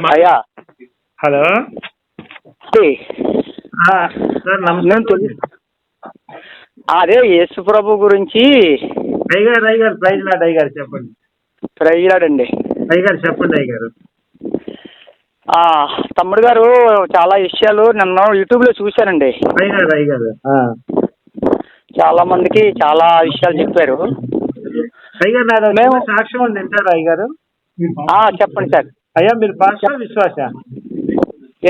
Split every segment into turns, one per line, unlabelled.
అయ్యా.
Hello? Sir
తెలి- అదే యేసు ప్రభు గురించి
అయ్యగారు అయ్యగారు ప్రైజ్ లాడ్ అయ్యగారు చెప్పండి.
ప్రజలాడండి
అయ్యగారు చెప్పండి అయ్యగారు.
తమ్ముడు గారు చాలా విషయాలు నిన్న యూట్యూబ్లో చూశానండి.
అయ్యగారు అయ్యగారు.
చాలా మందికి చాలా విషయాలు చెప్పారు.
అయ్యగారు సాక్ష్యం వింటారా అయ్యగారు?
చెప్పండి సార్.
అయ్యా మీరు పాస్టర్ విశ్వాస?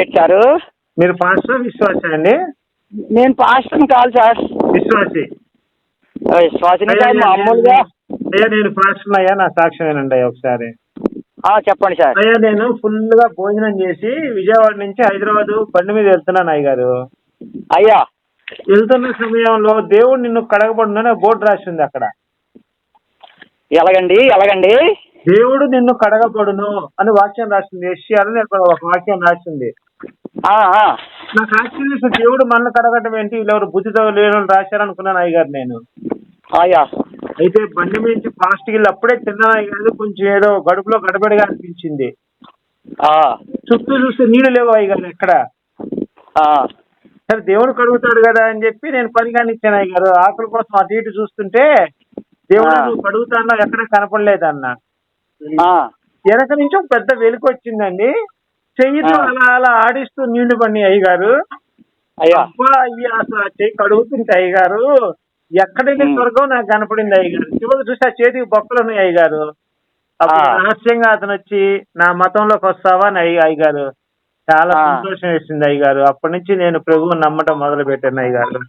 ఏంటి సార్
మీరు పాస్టర్ విశ్వాస అండి?
నేను పాస్టర్ని కాదు సార్
విశ్వాసి.
విశ్వాసిని
అయ్యా,
కాదు మామూలుగా.
అయ్యా నేను పాస్టర్ అయ్యా నా సాక్ష్యం వినండి అయ్యా ఒకసారి.
చెప్పండి సార్
అయ్యా నేను ఫుల్గా భోజనం చేసి విజయవాడ నుంచి హైదరాబాద్ బండి మీద వెళ్తున్నాను అయ్యగారు.
అయ్యా.
వెళ్తున్న సమయంలో దేవుడు నిన్ను కడగబడునని బోర్డు రాసింది అక్కడ.
ఎలాగండి ఎలాగండి?
దేవుడు నిన్ను కడగబడును అని వాక్యం రాసింది. ఏషియాలో నేను ఒక వాక్యం రాసింది.
ఆ, ఆ.
నాకు ఆశ్చర్య దేవుడు మనల్ని కడగటం ఏంటి? వీళ్ళెవరు బుద్ధితో లేని రాశారనుకున్నాను అయ్యగారు నేను.
అయ్యా
అయితే బండి నుంచి ఫాస్ట్ గిల్లు అప్పుడే తిన్నాను అయ్యగారు. కొంచెం ఏదో గడుపులో గడబడిగా అనిపించింది.
ఆ,
చుట్టూ చూస్తే నీళ్ళు లేవు అయ్యగారు ఎక్కడ. సరే దేవుడు కడుగుతాడు కదా అని చెప్పి నేను పని కానిచ్చాను అయ్యగారు. ఆకుల కోసం అటు ఇటు చూస్తుంటే దేవుడు. నువ్వు కడుగుతానా ఎక్కడ కనపడలేదన్న. వెనక నుంచి ఒక పెద్ద వెలుగు వచ్చిందండి. చెయ్యితో. అలా అలా ఆడిస్తూ నీళ్ళు పడి అయ్యగారు.
అయ్యా.
అబ్బా అయ్యి అసలు చెయ్యి కడుగుతుంటే అయ్యగారు. ఎక్కడికి
ఉమ్.
స్వర్గం నాకు కనపడింది అయ్యగారు. చివరికి చూస్తే ఆ చేతికి బొక్కలు ఉన్నాయి అయ్యగారు. రహస్యంగా అతను వచ్చి నా మతంలోకి వస్తావా? అని అయ్యి అయ్యగారు. చాలా. సంతోషం వేసింది అయ్యగారు. అప్పటి నుంచి నేను ప్రభువు నమ్మటం మొదలు పెట్టాను అయ్యగారు.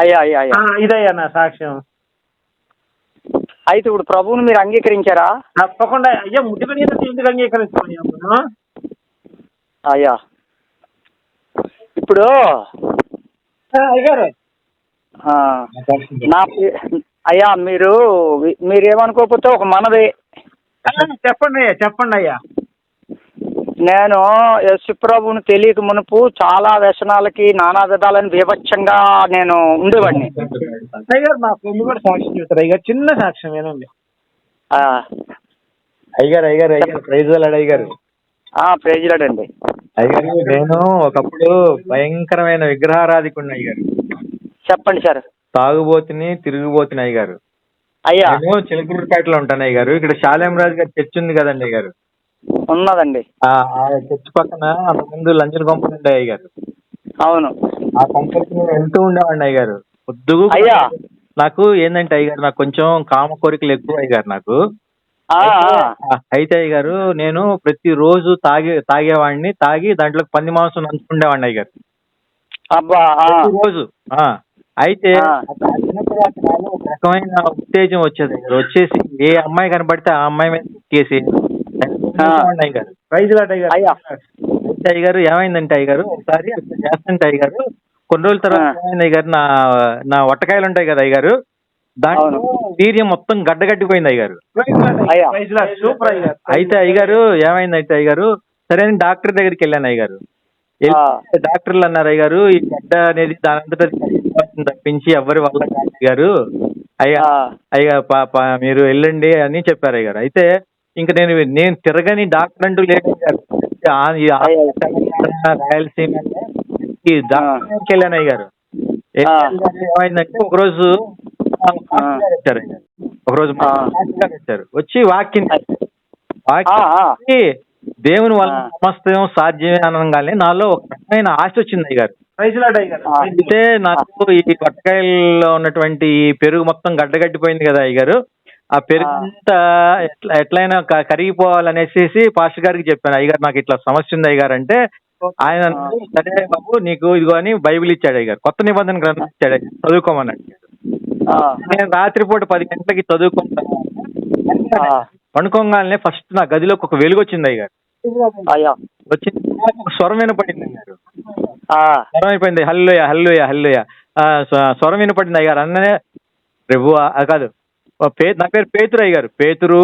అయ్యా అయ్యా
ఇదయ్యా నా సాక్ష్యం.
అయితే ఇప్పుడు ప్రభువుని మీరు అంగీకరించారా?
తప్పకుండా. అయ్యా ముట్టుకుని ఎందుకు అంగీకరించామయ్యా మనం
అయ్యా. ఇప్పుడు
ఆ,
నా అయ్యా మీరు మీరేమనుకోకపోతే ఒక మనది
చెప్పండి అయ్యా చెప్పండి అయ్యా.
నేను యశు ప్రభువుని తెలియక మునుపు చాలా వ్యసనాలకి నానా విధాలని బీభత్సంగా నేను ఉండేవాడిని.
అయ్యగారు మా ఫ్రెండ్ కూడా సాక్ష్యం చెప్తారు అయ్యగారు చిన్న సాక్ష్యం ఏనండి
ఆ,
అయ్యగారు అయ్యగారు అయ్యగారు ప్రైజ్ వెళ్ళాడు అయ్యగారు.
ఆ, ప్రేజలాడండి
అయ్యగారు నేను ఒకప్పుడు భయంకరమైన విగ్రహారాధికుడిని అయ్యగారు.
చెప్పండి సార్.
తాగుబోతుని తిరుగుబోతుని అయ్యగారు.
అయ్యా.
నేను చిలకూరుపేటలో ఉంటాను అయ్యగారు. ఇక్కడ శాలేం గారి చర్చ్ ఉంది కదండి అయ్యగారు.
ఉన్నదండి
చర్చ్ పక్కన ముందు లంచన్ కొంపలు ఉండే అయ్యగారు
అవును
ఆ కొంపలకి నేను వెళ్తూ ఉండేవాడిని అయ్యగారు పొద్దుగు
అయ్యా.
నాకు ఏంటంటే అయ్యగారు నాకు కొంచెం కామ కోరికలు ఎక్కువ అయ్యగారు నాకు
ఆ, ఆ.
ఆ, అయితే అయ్యగారు నేను ప్రతి రోజు తాగే తాగేవాడిని తాగి దాంట్లో పంది మాంసం నంచుకుండేవాడిని
అబ్బా ఆ.
రోజు ఆ అయితే
ఆ.
ఒక రకమైన ఉత్తేజం వచ్చేది. వచ్చేసి ఏ అమ్మాయి కనబడితే ఆ అమ్మాయి మీద కేసి అయ్యగారు
ప్రైజ్
అయ్యా.
అయితే అయ్యగారు ఏమైందంటే అయ్యగారు ఒకసారి అట్లా చేస్తుంటే కొన్ని రోజుల తర్వాత. ఏమైంది అయ్యగారు నా నా వట్టకాయలు ఉంటాయి కదా అయ్యగారు దాంట్లో వీర్యం మొత్తం గడ్డగట్టిపోయింది అయ్యగారు
అయ్యా.
లాట్ సూపర్ అయ్యగారు
అయితే అయ్యగారు సరే అని డాక్టర్ దగ్గరికి వెళ్ళాను అయ్యగారు. డాక్టర్లు అన్నారు అయ్యగారు ఈ గడ్డ అనేది దాని అంతటా తప్పించి ఎవరి వల్ల అయ్యా. అయ్యా పాప మీరు వెళ్ళండి అని చెప్పారు అయ్యగారు. అయితే ఇంకా నేను నేను తిరగని డాక్టర్ అంటూ లేదు ఈ
అయ్యా.
తెలంగాణ, రాయలసీమ ఈ డాక్టర్ దగ్గరికి వెళ్ళాను అయ్యగారు
ఆ.
ఏమైందంటే ఒకరోజు ఆ, పాస్టర్ గారు వచ్చారు. ఒకరోజు మా
ఆ.
పాస్టర్ గారు వచ్చారు వచ్చి వాక్యం
ఆ.
దేవుని వల్ల
ఆ.
సమస్తం సాధ్యమే అనగానే నాలో ఒక రకమైన ఆశ వచ్చింది అయ్యగారు
ఆ.
అయితే నాకు ఈ పట్టకాయల్లో ఉన్నటువంటి ఈ పెరుగు మొత్తం గడ్డగట్టిపోయింది కదా అయ్యగారు ఆ పెరుగు
ఆ.
అంతా ఎట్లా ఎట్లయినా క- కరిగిపోవాలనేసి పాస్టర్ గారికి చెప్పాను. అయ్యగారు నాకు ఇట్లా సమస్య ఉంది అయ్యగారు అంటే ఆయన అన్నారు, సరే బాబు నీకు ఇదిగో అని బైబిల్ ఇచ్చాడు అయ్యగారు. కొత్త నిబంధన గ్రంథం ఇచ్చాడు అయ్యగారు. చదువుకోమన్నాడు.
ఆ.
నేను రాత్రిపూట పది గంటలకి చదువుకుంటాను
ఆ.
పండుకోగానే ఫస్ట్ నా గదిలోకి ఒక వెలుగు వచ్చింది అయ్యగారు.
అయ్యా.
వచ్చిన తర్వాత ఒక స్వరం వినపడింది అయ్యారు
ఆ.
స్వరం అయిపోయింది హల్లుయ హల్లుయ హల్లుయ ఆ, స్వ- స్వరం వినపడింది అయ్యారు అన్ననే ప్రభు కాదు పే నా పేరు పేతురు అయ్యారు పేతురు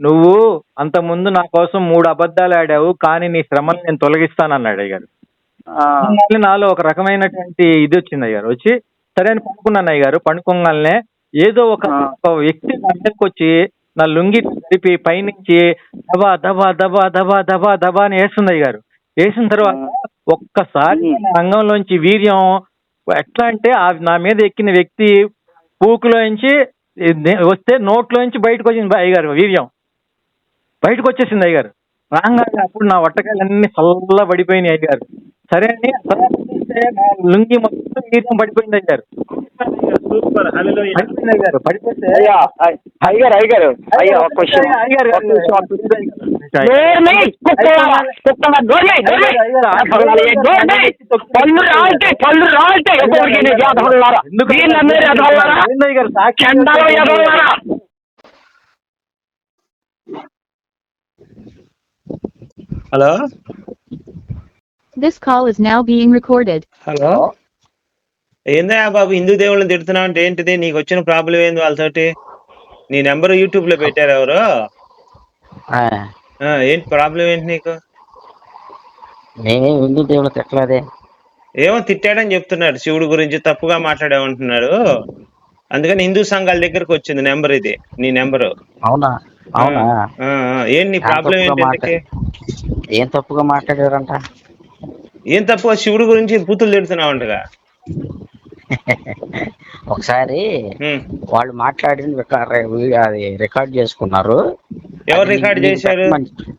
నువ్వు అంత ముందు నా కోసం మూడు అబద్ధాలు ఆడావు కానీ నీ శ్రమను నేను తొలగిస్తాను అన్నాడు అయ్యారు
ఆ.
మళ్ళీ నాలో ఒక రకమైనటువంటి ఇది వచ్చింది అయ్యారు వచ్చి సరే అని పండుకున్నాను అయ్యారు పండుకోగానే ఏదో ఒక వ్యక్తి వచ్చి నా లుంగి తిప్పి పైనుంచి దబా దబా దబా దబా దబా దబా అని వేస్తుంది అయ్య గారు వేసిన తర్వాత ఒక్కసారి రంగంలోంచి వీర్యం ఎట్లా అంటే ఆ నా మీద ఎక్కిన వ్యక్తి పూకులోంచి వస్తే నోట్లోంచి బయటకు వచ్చింది అయ్యగారు వీర్యం. బయటకు వచ్చేసింది అయ్యగారు. రాగానే అప్పుడు నా వట్టకాయలన్నీ చల్ల పడిపోయినాయి అయ్యగారు. సరే అని లుంగి మొత్తం వీర్యం పడిపోయింది అయ్యారు
సూపర్ హల్లెలూయా
పడిపోయింది అయ్యారు పడిపోతే
అయ్యా అయ్- అయ్యగారు అయ్యగారు అయ్యా ఒక క్వశ్చన్
అయ్యగారు
ఒక నిమిషం, ఒక నిమిషం. డోర్ని కుక్కలారా, కుక్కలా, డోర్ని, డోర్ని. డోర్ని. పళ్ళు రాలితే పళ్ళు రాలితే ఎప్పటికీ నీ యాదవులారా వీళ్ళ మీరు యాదవులారా చండాల యాదవులారా
hello
This call is now being recorded.
Hello ఏందా బాబు హిందూ దేవుళ్ళని తిడుతున్నావు అంటే ఏంటిది? నీకు వచ్చిన ప్రాబ్లం ఏంది వాళ్ళతోటి? నీ నెంబర్ యూట్యూబ్లో పెట్టారు ఎవరు? ఏంటి ప్రాబ్లం ఏంటి నీకు?
నేనే హిందూ దేవుడు తిట్టలేదే.
ఏమో తిట్టాడని చెప్తున్నాడు. శివుడు గురించి తప్పుగా మాట్లాడామంటున్నాడు. అందుకని హిందూ సంఘాల దగ్గరకు వచ్చింది నెంబర్ ఇది నీ నెంబరు.
అవునా? అవునా?
ఏంటి నీ ప్రాబ్లం ఏంటి?
ఏం తప్పుగా మాట్లాడారంట?
ఏం తప్పుగా శివుడు గురించి బూతులు తిడుతున్నావు అంటగా
ఒకసారి. వాళ్ళు మాట్లాడింది రి- అది రికార్డ్ చేసుకున్నారు.
ఎవరు రికార్డ్ చేశారు?
చెప్పమని-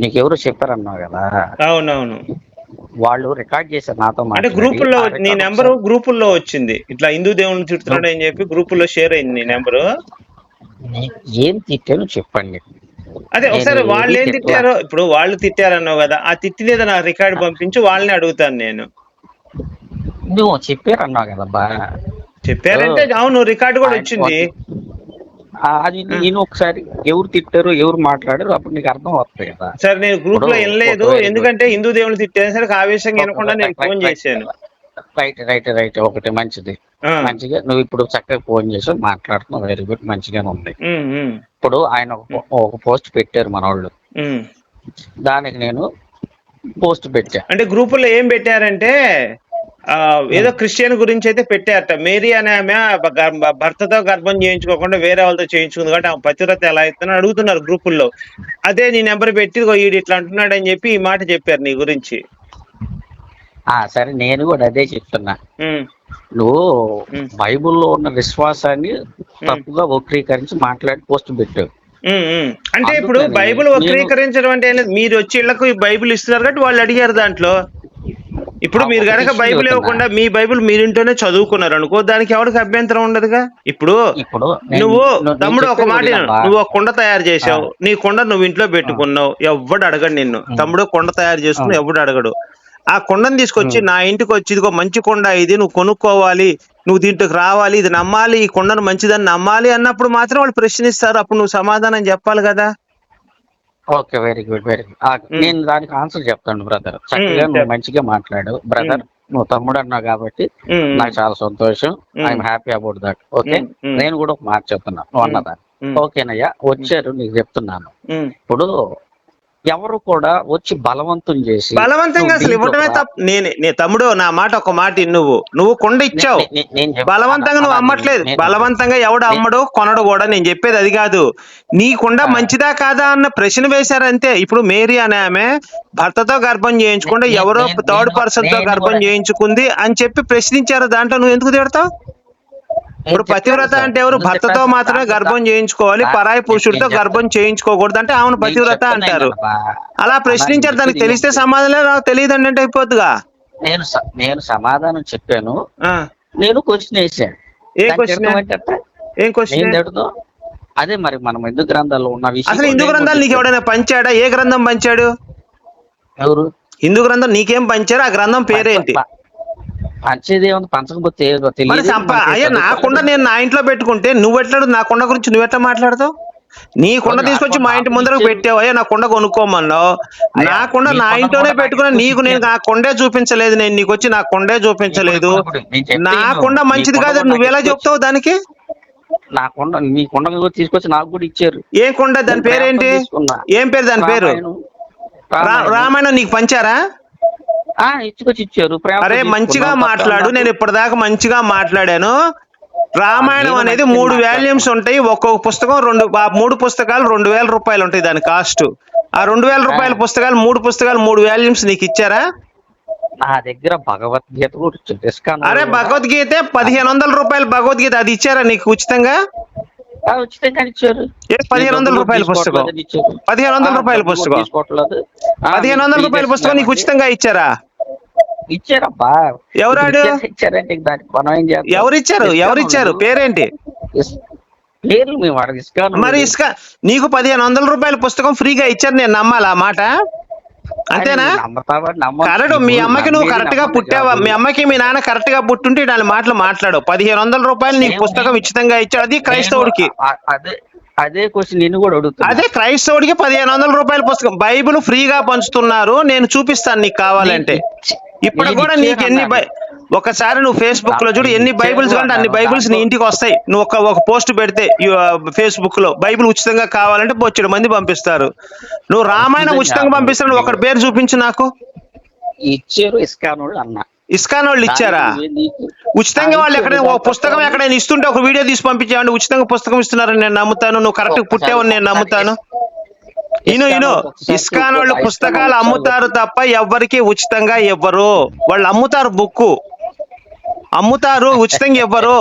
నీకు ఎవరు చెప్పారన్నావు కదా?
అవునవును.
వాళ్ళు రికార్డ్ చేశారు నాతో
అంటే గ్రూపుల్లో నీ నెంబర్ గ్రూపుల్లో వచ్చింది. ఇట్లా హిందూ దేవుని తిడుతున్నాడు అని చెప్పి గ్రూపుల్లో షేర్ అయింది నీ నెంబరు.
నీ- ఏం తిట్టాను చెప్పండి.
అదే ఒకసారి వాళ్ళు ఏం తిట్టారో ఇప్పుడు వాళ్ళు తిట్టారన్నావు కదా ఆ తిట్టినేది నాకు రికార్డు పంపించి వాళ్ళని అడుగుతాను నేను.
నువ్వు చెప్పారన్నావు కదా బా
చెప్పారంటే అవును రికార్డు కూడా వచ్చింది
అది నేను ఒకసారి ఎవరు తిట్టారు ఎవరు మాట్లాడారు అప్పుడు నీకు అర్థం అవుతుంది కదా.
సరే నేను
గ్రూప్లో
వినలేదు.
ఒకవేళ-
ఎందుకంటే హిందూ దేవుని తిట్టేసరికి ఆవేశంగా వినకుండా నేను ఫోన్ చేశాను.
రైట్ రైట్ రైట్ ఒకటి మంచిది. మంచిగా నువ్వు ఇప్పుడు చక్కగా ఫోన్ చేసి మాట్లాడుతున్నావు. వెరీ గుడ్ మంచిగానే ఉంది. ఇప్పుడు ఆయన ఒక పోస్ట్ పెట్టారు మన వాళ్ళు. దానికి నేను పోస్ట్ పెట్టా.
అంటే గ్రూపుల్లో ఏం పెట్టారంటే ఏదో క్రిస్టియన్ గురించి అయితే పెట్టారట. మేరీ అనే ఆమె భర్తతో గర్భం చేయించుకోకుండా వేరే వాళ్ళతో చేయించుకుంది కాబట్టి ఆమె పతివ్రత ఎలా అవుతుందని అడుగుతున్నారు గ్రూపుల్లో. అదే నీ నెంబర్ పెట్టి ఈడు ఇట్లా అంటున్నాడు అని చెప్పి ఈ మాట చెప్పారు నీ గురించి.
ఆ సరే నేను కూడా అదే చెప్తున్నా. నువ్వు. బైబిల్లో ఉన్న విశ్వాసాన్ని తప్పుగా వక్రీకరించి మాట్లాడి పోస్ట్ పెట్టావు.
అంటే ఇప్పుడు బైబిల్ వక్రీకరించడం అంటే. మీరు వచ్చి ఇళ్ళకు ఈ బైబిల్ ఇస్తున్నారు కాబట్టి వాళ్ళు అడిగారు దాంట్లో. ఇప్పుడు మీరు గనక బైబిల్. ఇవ్వకుండా మీ బైబిల్ మీరింటోనే చదువుకున్నారు అనుకో దానికి ఎవరికి అభ్యంతరం ఉండదుగా? ఇప్పుడు నువ్వు తమ్ముడు ఒక మాట. నువ్వు ఒక కుండ తయారు చేసావు నీ కుండ నువ్వు ఇంట్లో పెట్టుకున్నావు. ఎవ్వడు అడగడు నిన్ను. తమ్ముడు కుండ తయారు చేసుకుని ఎవ్వడు అడగడు. ఆ కుండను తీసుకొచ్చి నా ఇంటికి వచ్చి ఇదిగో మంచి కొండ ఇది నువ్వు కొనుక్కోవాలి నువ్వు దీంట్లోకి రావాలి ఇది నమ్మాలి ఈ కొండను మంచిదని నమ్మాలి అన్నప్పుడు మాత్రం వాళ్ళు ప్రశ్నిస్తారు. అప్పుడు నువ్వు సమాధానం చెప్పాలి కదా.
Okay very good very good. నేను దానికి ఆన్సర్ చెప్తాను బ్రదర్. చక్కగా. నువ్వు మంచిగా మాట్లాడు. బ్రదర్ నువ్వు తమ్ముడు అన్నావు కాబట్టి నాకు చాలా సంతోషం. I'm happy about that okay. నేను కూడా ఒక మాట చెప్తున్నా. నువ్వు అన్నదా. ఓకేనయ్యా వచ్చారు నీకు చెప్తున్నాను. ఇప్పుడు ఎవరు కూడా వచ్చి బలవంతం చేసి
బలవంతంగా అసలు ఇవ్వటమే తప్పు. నేనే నే తమ్ముడు నా మాట ఒక మాట నువ్వు. నువ్వు కొండ ఇచ్చావు. బలవంతంగా నువ్వు అమ్మట్లేదు. బలవంతంగా ఎవడు అమ్మడు కొనడు కూడా నేను చెప్పేది అది కాదు. నీ కుండ. మంచిదా కాదా అన్న ప్రశ్న వేశారు అంతే ఇప్పుడు మేరీ అనే ఆమె భర్తతో గర్భం చేయించుకుంటే ఎవరో థర్డ్
పర్సన్తో
గర్భం చేయించుకుంది అని చెప్పి ప్రశ్నించారు? దాంట్లో నువ్వు ఎందుకు తిడతావు? ఇప్పుడు పతివ్రత. అంటే ఎవరు? భర్తతో. మాత్రమే గర్భం చేయించుకోవాలి పరాయి పురుషుడితో గర్భం చేయించుకోకూడదు అంటే ఆమెను పతివ్రత అంటారు. అలా ప్రశ్నించారు దానికి తెలిస్తే సమాధానం నాకు తెలియదండి అంటే అయిపోద్దిగా.
నేను నేను సమాధానం చెప్పాను. నేను క్వశ్చన్ వేసాను.
ఏ క్వశ్చన్ ఏం క్వశ్చన్
అదే మరి మనం హిందూ గ్రంథాల్లో ఉన్న విషయం
అసలు హిందూ గ్రంథాలు నీకు. ఎవడైనా పంచాడా? ఏ గ్రంథం పంచాడు?
ఎవరు?
హిందూ గ్రంథం నీకేం పంచారు? ఆ గ్రంథం పేరేంటి?
పంచేది ఏముంది పంచకపోతే
అయ్యా నా
చదువుకోవాలి.
కుండ నేను నా ఇంట్లో పెట్టుకుంటే నువ్వు ఎట్లా నా కుండ గురించి నువ్వు ఎట్లా మాట్లాడతావు నీ కుండ
నా
తీసుకొచ్చి మా ఇంటి ముందరకు
ఇచ్చేది.
పెట్టావు అయ్యా నా కుండ కొనుక్కోమన్నావు నా కుండ
నీ
నా ఇంట్లోనే పెట్టుకున్నా
నాకు
నేను. నా కొండే చూపించలేదు నేను నీకు వచ్చి నా కొండే చూపించలేదు నా. కుండ
నీ
మంచిది కాదు నువ్వు ఎలా చెప్తావు దానికి
నా కొండ మీ కొండ తీసుకొచ్చి నాకు కూడా ఇచ్చారు
ఏ కొండ దాని పేరేంటి. ఏం పేరు దాని పేరు
రామాయణం.
నీకు పంచారా
ఇచ్చుకొచ్చి ఇచ్చారు
అరే. మంచిగా మాట్లాడు. నేను ఇప్పటిదాకా మంచిగా మాట్లాడాను. రామాయణం అనేది మూడు. వాల్యూమ్స్ ఉంటాయి. ఒక్కొక్క పుస్తకం రెండు ఆ మూడు పుస్తకాలు రెండు వేల రూపాయలు ఉంటాయి దాని కాస్ట్. ఆ రెండు వేల రూపాయల పుస్తకాలు మూడు పుస్తకాలు మూడు వాల్యూమ్స్ నీకు ఇచ్చారా?
నా దగ్గర భగవద్గీత కూడా
అరే భగవద్గీత పదిహేను వందల రూపాయలు భగవద్గీత అది ఇచ్చారా నీకు ఉచితంగా?
ఉచితంగా ఇచ్చారు
పదిహేను వందల రూపాయల పుస్తకం. పదిహేను వందల రూపాయల పుస్తకం పదిహేను వందల రూపాయల పుస్తకం నీకు. ఉచితంగా ఇచ్చారా
ఇచ్చారబ్బా
ఎవరాడు?
ఇచ్చారు- ఇచ్చారంటే దానికి మనం ఏం చేస్తాం?
ఎవరు ఇచ్చారు
ఇస్కాన్
ఎవరు ఇచ్చారు
వాళ్ళు.
పేరేంటి
పేర్లు మేము
మరి. ఇసుక నీకు పదిహేను వందల రూపాయల పుస్తకం ఫ్రీగా ఇచ్చారు నేను నమ్మాలా మాట అంతేనా. కరెక్ట్ మీ అమ్మకి నువ్వు
కరెక్ట్గా
పుట్టావా. మీ అమ్మకి మీ నాన్న కరెక్ట్గా పుట్టుంటే నాలుగు మాటలు మాట్లాడు. పదిహేను వందల రూపాయలు నీకు
నేను-
పుస్తకం ఉచితంగా ఇచ్చాడు. అది క్రైస్తవుడికి.
నేను అదే అదే క్వశ్చన్ నిన్ను కూడా అడుగుతున్నా.
అదే క్రైస్తవుడికి పదిహేను వందల రూపాయల పుస్తకం. బైబిల్ ఫ్రీగా పంచుతున్నారు. నేను చూపిస్తాను నీకు కావాలంటే.
నేను
ఇప్పుడు
నేను
కూడా నీకు ఎన్ని. ఒకసారి నువ్వు ఫేస్బుక్లో చూడు ఎన్ని బైబిల్స్ కంటే అన్ని. బైబిల్స్ నీ ఇంటికి వస్తాయి. నువ్వు ఒక ఒక పోస్ట్ పెడితే ఫేస్బుక్లో బైబిల్ ఉచితంగా కావాలంటే బొచ్చెడు మంది పంపిస్తారు. నువ్వు రామాయణం ఉచితంగా పంపిస్తాను ఒకటి పేరు చూపించు నాకు.
ఇచ్చారు ఇస్కాన్ వాళ్ళు అన్న
ఇస్కాన్ వాళ్ళు ఇచ్చారా ఉచితంగా వాళ్ళు. ఎక్కడైనా ఒక పుస్తకం ఎక్కడైనా ఇస్తుంటే ఒక వీడియో తీసి పంపించామండి ఉచితంగా పుస్తకం ఇస్తున్నారని నేను నమ్ముతాను నువ్వు కరెక్ట్ పుట్టావని నేను నమ్ముతాను. ఇను ఇను ఇస్కాన్ వాళ్ళు పుస్తకాలు అమ్ముతారు తప్ప ఎవ్వరికి ఉచితంగా ఇవ్వరు వాళ్ళు అమ్ముతారు బుక్ అమ్ముతారు ఉచితంగా ఇవ్వరు.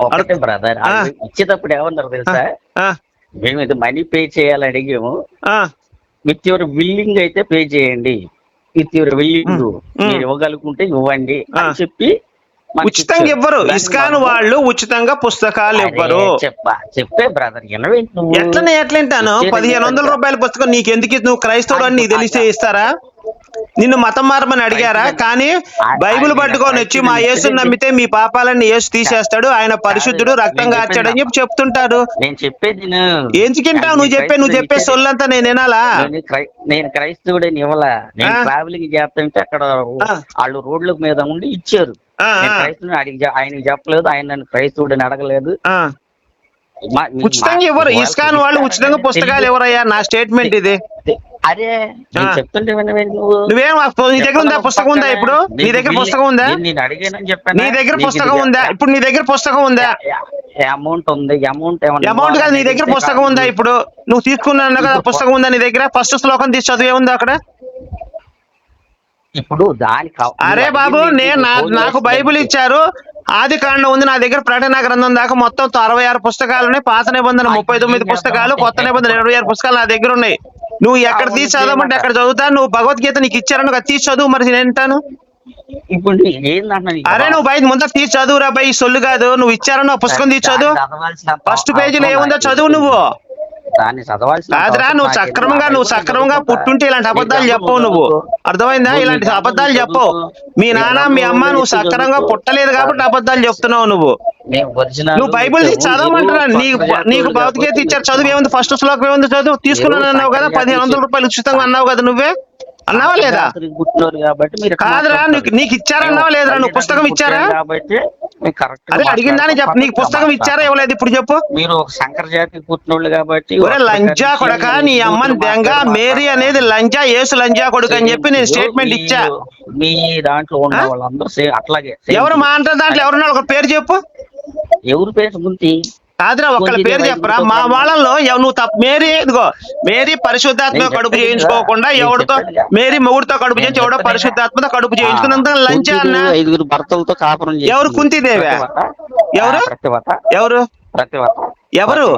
ఒకటే బ్రదర్. ఇచ్చేటప్పుడు ఏమన్నారు తెలుసా?
ఆ,
మేము ఇది మనీ పే చేయాలని అడిగాము.
ఆ,
విత్ యువర్ బిల్లింగ్ అయితే పే చేయండి. విత్ యువర్ బిల్లింగ్
మ్.
మీరు ఇవ్వగలుగుంటే ఇవ్వండి. అని చెప్పి
ఉచితంగా. ఇవ్వరు. ఇస్కాన్ వాళ్ళు ఉచితంగా పుస్తకాలు ఇవ్వరు.
చెప్పా చెప్పే బ్రదర్
ఎట్లనే ఎట్లంటాను పదిహేను వందల రూపాయల పుస్తకం నీకు ఎందుకు? నువ్వు క్రైస్తవుడు అని నీకు తెలిస్తే ఇస్తారా? నిన్ను మతం మారమని అడిగారా? కానీ బైబిల్ పట్టుకొని వచ్చి మా యేసుని నమ్మితే మీ పాపాలన్నీ యేసు తీసేస్తాడు. ఆయన పరిశుద్ధుడు రక్తం కాచాడని చెప్పి చెప్తుంటారు.
నేను చెప్పేది విను.
ఎందుకింటావు నువ్వు చెప్పే నువ్వు చెప్పే సొల్లంతా నేను వినాలా?
నేను క్రై- నేను క్రైస్తవుడని ఇవ్వలా. నేను? ట్రావెలింగ్ చేస్తుంటే అక్కడ. వాళ్ళు రోడ్ల మీద ఉండి ఇచ్చారు.
ఆ,
నేను
ఆ,
క్రైస్తవుని అడిగి చె- ఆయనకి చెప్పలేదు. ఆయన నన్ను క్రైస్తవుడని అడగలేదు.
ఉచితంగా
వాళ్ళకి
ఇస్కాన్ వాళ్ళు ఉచితంగా పుస్తకాలు. ఎవరయ్యా? నా స్టేట్మెంట్ ఇది.
అరే. చెప్తుంటే నువ్వు.
నీ దగ్గర ఉందా? పుస్తకం ఉందా ఇప్పుడు? నీ దగ్గర పుస్తకం ఉందా?
నేను అడిగానని చెప్పాను?
నీ దగ్గర పుస్తకం ఉందా? ఇప్పుడు నీ దగ్గర పుస్తకం ఉందా?
అమౌంట్ ఉంది. అమౌంట్
అమౌంట్ కాదు నీ దగ్గర పుస్తకం ఉందా ఇప్పుడు? నువ్వు తీసుకున్నాను కదా పుస్తకం ఉందా నీ దగ్గర? ఫస్ట్ శ్లోకం తీసి చదివే ఉందా అక్కడ?
ఇప్పుడు దానికి
అరే బాబు నేను నాకు బైబిల్ ఇచ్చారు. ఆది కాండం ఉంది నా దగ్గర ప్రకటన గ్రంథం దాకా మొత్తం అరవై ఆరు పుస్తకాలు ఉన్నాయి. పాత నిబంధన ముప్పై తొమ్మిది పుస్తకాలు కొత్త నిబంధన ఇరవై ఆరు పుస్తకాలు నా దగ్గర ఉన్నాయి. నువ్వు ఎక్కడ తీసి చదవమంటే ఎక్కడ చదువుతా నువ్వు భగవద్గీత నీకు ఇచ్చారని కదా తీసి చదువు మరి నేను
ఇప్పుడు
అరే నువ్వు బయట ముందర తీసి చదువురా బై సొల్లు కాదు. నువ్వు ఇచ్చారని పుస్తకం తీసి చదువు. ఫస్ట్ పేజీలో ఏముందో చదువు. నువ్వు.
దాన్ని చదవాల్సిన
కాదురా నువ్వు. సక్రమంగా నువ్వు సక్రమంగా. పుట్టుంటే ఇలాంటి అబద్ధాలు చెప్పవు నువ్వు. అర్థమైందా ఇలాంటి అబద్ధాలు చెప్పవు. మీ నాన్న మీ అమ్మ నువ్వు. సక్రంగా పుట్టలేదు కాబట్టి అబద్ధాలు చెప్తున్నావు నువ్వు నువ్వు బైబిల్ చదవమంటున్నా నీకు నీకు భౌతికత ఇచ్చారు చదువు ఏముంది ఫస్ట్ శ్లోకం ఏముంది చదువు తీసుకున్నాను అన్నావు కదా పదిహేను వందల రూపాయలు ఉచితంగా అన్నావు కదా నువ్వే అన్నావా లేదా?
కాబట్టి మీరు
కాదురా? నీకు నీకు ఇచ్చారన్నావా లేదురా నువ్వు పుస్తకం ఇచ్చారా?
కాబట్టి కరెక్ట్
అరే అడిగిందని చెప్పు. నీకు పుస్తకం ఇచ్చారా ఇవ్వలేదు? ఇప్పుడు చెప్పు.
మీరు శంకర జాతి పుట్టినోళ్ళు కాబట్టి
లంజా కొడక నీ అమ్మని దెంగ మేరీ అనేది లంజా యేసు లంజా కొడుకు అని చెప్పి నేను స్టేట్మెంట్ ఇచ్చా.
మీ దాంట్లో ఉన్న? వాళ్ళందరూ అట్లాగే.
ఎవరు మా అంటారు దాంట్లో ఎవరున్నారు? ఒక పేరు చెప్పు.
ఎవరు పేరు ముంతి
కాదురా ఒక్కళ్ళ పేరు చెప్పరా మా వాళ్ళలో నువ్వు తప్ప మేరీ ఇదిగో మేరీ పరిశుద్ధాత్మ కడుపు చేయించుకోకుండా
చెప్పేదిగా.
మేరీ మొగుడుతో కడుపు చేయించి ఎవడో. పరిశుద్ధాత్మతో కడుపు చేయించుకున్నంత లంచా అన్న
ఐదుగురు భర్తలతో కాపురం.
ఎవరు కుంతిదేవా? ఎవరు? ఎవరు ఎవరు?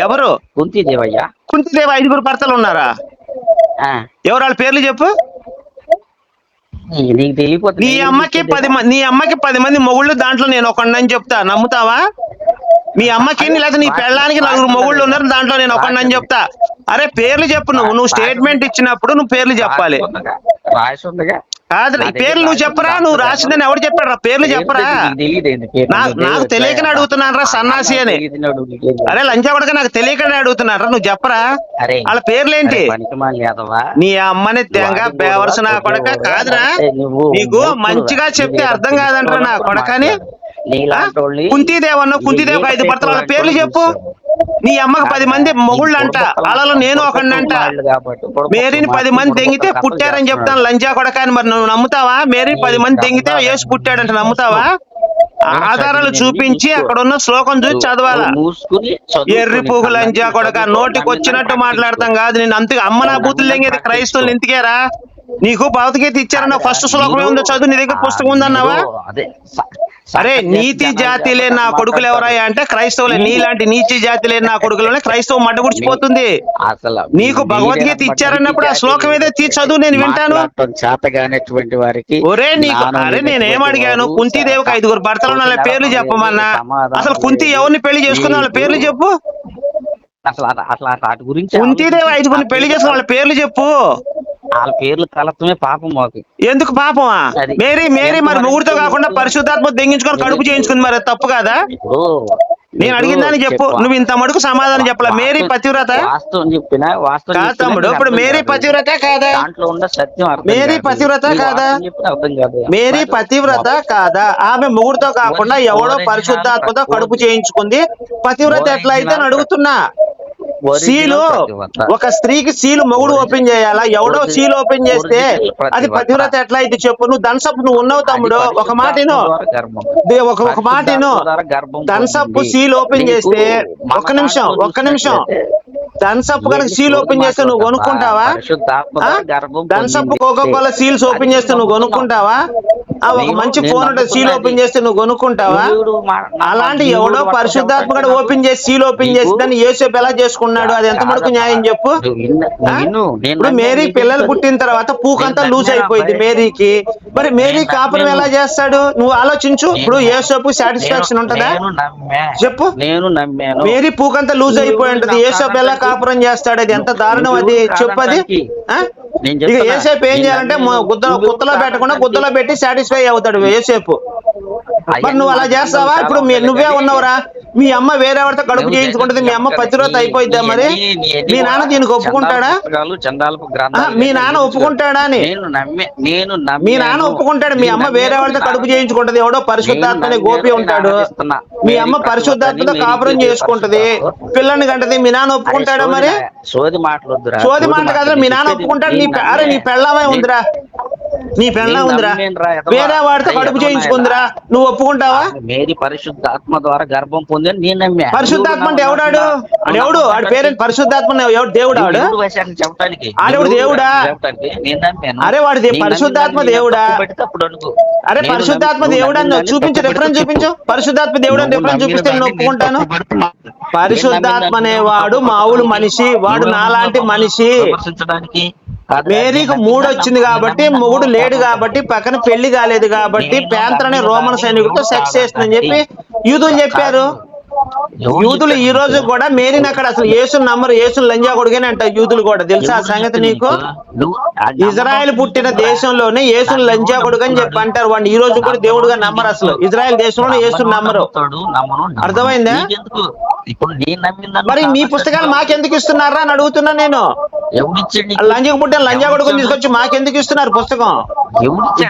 ఎవరు
కుంతిదేవయ్య
కుంతిదేవి ఐదుగురు భర్తలు ఉన్నారా ఎవరు వాళ్ళ పేర్లు చెప్పు
నీ- నీకు
అమ్మకి. పది మంది నీ అమ్మకి పది మంది మొగుళ్ళు దాంట్లో నేను ఒకడిని చెప్తా నమ్ముతావా మీ అమ్మకి లేదా నీ పెళ్ళానికి నలుగురు మొగుళ్ళు ఉన్నారు దాంట్లో నేను ఒకడిని చెప్తా. అరే పేర్లు చెప్పు నువ్వు. నువ్వు స్టేట్మెంట్ ఇచ్చినప్పుడు నువ్వు పేర్లు చెప్పాలి. కాదు పేర్లు నువ్వు చెప్పరా? నువ్వు రాసిందని ఎవరు చెప్పాడు రా? పేర్లు చెప్పరా?
నీకు.
తెలియకనే అడుగుతున్నాను రా, సన్నాసి అని. అరే లంచా కొడక నాకు తెలియకనే అడుగుతున్నారా నువ్వు చెప్పరా? వాళ్ళ
పనికిమాలిన యాదవా.
నీ అమ్మని తెంగ బేవరస నా కొడక కాదురా. నీకు. మంచిగా చెప్తే అర్థం కాదంటారా నా కొడకని.
నీలాంటోళ్ళని
కుంతీదేవన్న కుంతీదేవి ఐదు భర్తల వాళ్ళ పేర్లు చెప్పు. నీ అమ్మకి పది మంది మొగుళ్ళు అంట వాళ్ళలో నేను ఒకడినంట మేరీని పది మంది దెంగితే పుట్టారని చెప్తాను. లంజా కొడక అని మరి నువ్వు నమ్ముతావా? మేరీ పది మంది దెంగితే యేసు పుట్టాడంట నమ్ముతావా? ఆధారాలు చూపించి అక్కడ ఉన్న శ్లోకం చూసి చదవాలా? ఎర్రి పువ్వు లంచా కొడక నోటికి వచ్చినట్టు మాట్లాడతాం కాదు నేను అంతగా అమ్మ నా బూతులు లెంగేది క్రైస్తవులు ఇంతకేరా నీకు భౌతికత ఇచ్చారన్న ఫస్ట్ శ్లోకం ఏముందో చదువు నీ దగ్గర పుస్తకం ఉందన్నావా? అరే నీతి జాతి లేని నా కొడుకులు ఎవరయ్యా అంటే క్రైస్తవులే. నీలాంటి నీతి జాతి లేని నా కొడుకులనే క్రైస్తవం మడ్డగుడిచిపోతుంది
అసలు
నీకు భగవద్గీత ఇచ్చారన్నప్పుడు ఆ శ్లోకం ఏదో తీసి చదువు నేను వింటాను.
చేతగానటువంటి వారికి
ఒరే నీకు అరే నేనేం అడిగాను? కుంతీదేవికి ఐదుగురు భర్తలు వాళ్ళ పేర్లు చెప్పమన్నా? అసలు కుంతి. ఎవరిని పెళ్ళి చేసుకున్న వాళ్ళ పేర్లు చెప్పు.
అసలు అట్లా వాటి గురించి
కుంతీదేవి ఐదుగురిని పెళ్ళి చేసుకున్న వాళ్ళ పేర్లు చెప్పు.
వాళ్ళ పేర్లు పాపం మాకు.
ఎందుకు పాపమా. మేరీ మేరీ మరి మొగుడితో కాకుండా పరిశుద్ధాత్మ దెంగించుకొని కడుపు చేయించుకుంది మరి తప్పు కాదా? నేను అడిగిన దానికి చెప్పు నువ్వు ఇంత మడుకు సమాధానం చెప్పలా? మేరీ పతివ్రత?
వాస్తవం చెప్పినా వాస్తవం
కాదు
చెప్పినా
తమ్ముడు
నీకు
ఇప్పుడు మేరీ. పతివ్రత కాదా?
దాంట్లో ఉన్న సత్యం అర్థం
మేరీ. పతివ్రత కాదా? మేరీ పతివ్రత కాదా. ఆమె మొగుడుతో కాకుండా ఎవడో పరిశుద్ధాత్మతో కడుపు చేయించుకుంది. పతివ్రత ఎట్లా అయితే అని అడుగుతున్నా. సీలు ఒక స్త్రీకి సీలు మొగుడు ఓపెన్ చేయాలా? ఎవడో సీల్ ఓపెన్ చేస్తే అది పతివ్రత ఎట్లా అయితే చెప్పు? నువ్వు ధనసప్పు నువ్వు ఉన్నావు తమ్ముడు. ఒక మాట ఒక మాట విను. ధనసప్పు సీల్ ఓపెన్ చేస్తే ఒక్క నిమిషం ఒక్క నిమిషం. ధనసప్పు కనుక సీల్ ఓపెన్ చేస్తే నువ్వు కొనుక్కుంటావా? ధనసప్పు కోకో కోలా సీల్స్ ఓపెన్ చేస్తే నువ్వు కొనుక్కుంటావా? ఒక మంచి ఫోన్ ఉంటుంది సీల్ ఓపెన్ చేస్తే నువ్వు కొనుక్కుంటావా? అలాంటి ఎవడో పరిశుద్ధాత్మకుడు ఓపెన్ చేసి సీల్ ఓపెన్ చేసి దాన్ని యేసేపు ఎలా చేసుకున్నాడు? అది ఎంత మటుకు న్యాయం చెప్పు? ఇప్పుడు మేరీ పిల్లలు పుట్టిన తర్వాత పూకంతా లూజ్ అయిపోయింది మేరీకి. మరి మేరీ కాపురం ఎలా చేస్తాడు? నువ్వు ఆలోచించు. ఇప్పుడు యేసోపు సాటిస్ఫాక్షన్ ఉంటదా? చెప్పు.
నేను
మేరీ పూకంతా లూజ్ అయిపోయి ఉంటది. ఏసేపు ఎలా కాపురం చేస్తాడు. అది ఎంత దారుణం అది? చెప్పు అది. ఆ?
నేను
ఇక. ఏసేపు ఏం చేయాలంటే గుద్ద గుత్తలో పెట్టకుండా గుద్దలో పెట్టి సాటిస్ఫై అవుతాడు ఏసేపు మరి నువ్వు అలా చేస్తావా? ఇప్పుడు మీ- నువ్వే ఉన్నావురా. మీ అమ్మ వేరే వాడితో కడుపు చేయించుకుంటుంది. మీ అమ్మ పతిరోత అయిపోయిద్దా మరి? మీ నాన్న దీనికి ఒప్పుకుంటాడా? మీ నాన్న ఒప్పుకుంటాడా అని
నేను
మీ. నాన్న ఒప్పుకుంటాడు. మీ అమ్మ
నేను
వేరే వాడితో
నమ్మాను.
కడుపు చేయించుకుంటది. ఎవడో పరిశుద్ధాత్మని గోపి ఉంటాడు. మీ అమ్మ పరిశుద్ధాత్మతో కాపురం చేసుకుంటది. పిల్లని గంటది మీ నాన్న ఒప్పుకుంటాడా
సోది
మరి?
సోది మాట్లాడొద్దురా
చోది మాట కాదు మీ నాన్న ఒప్పుకుంటాడు. నీ అరే నీ. పెళ్ళామే ఉందిరా. నీ పెళ్ళం ఉందిరా. వేరే వాడితో కడుపు చేయించుకుందిరా? నువ్వు ఒప్పుకుంటావా?
మేరీ పరిశుద్ధాత్మ ద్వారా గర్భం పొందని నేను నమ్మా
పరిశుద్ధాత్మ అంటే ఎవడాడు? ఎవడు? ఆడి పేరు పరిశుద్ధాత్మ ఎవడు? దేవుడు ఆడు? ఆడెవడు
దేవుడు.
అరే వాడు పరిశుద్ధాత్మ దేవుడా? అరే పరిశుద్ధాత్మ దేవుడు? చూపించు రిఫరెన్స్ చూపించు. పరిశుద్ధాత్మ దేవుడు అని రిఫరెన్స్ చూపిస్తే నేను ఒప్పుకుంటాను. పరిశుద్ధాత్మ అనేవాడు మామూలు మనిషి వాడు నాలాంటి మనిషి. మేరీకి మూడు వచ్చింది కాబట్టి మొగుడు లేడు కాబట్టి పక్కన పెళ్ళి కాలేదు కాబట్టి ప్యాంతర్ అనే రోమన్ సైనికుడితో సెక్స్ చేస్తుందని చెప్పి యూదులు చెప్పారు. యూదులు ఈ రోజు? కూడా మేరీని అక్కడ అసలు యేసుని నమ్మరు యేసుని లంజా కొడుకునే అంటారు యూదులు కూడా తెలుసా ఆ సంగతి నీకు ఇజ్రాయెల్ పుట్టిన? దేశంలోనే యేసుని లంజా కొడుకు అని చెప్పి అంటారు వాడిని ఈ రోజు కూడా దేవుడుగా నమ్మరు అసలు ఇజ్రాయెల్ దేశంలో యేసుని నమ్మరు. అర్థమైందా? మరి మీ. పుస్తకాలు మాకెందుకు ఇస్తున్నారా అని అడుగుతున్నా నేను లంజకు పుట్టిన లంజా కొడుకుని తీసుకొచ్చి మాకెందుకు ఇస్తున్నారు పుస్తకం?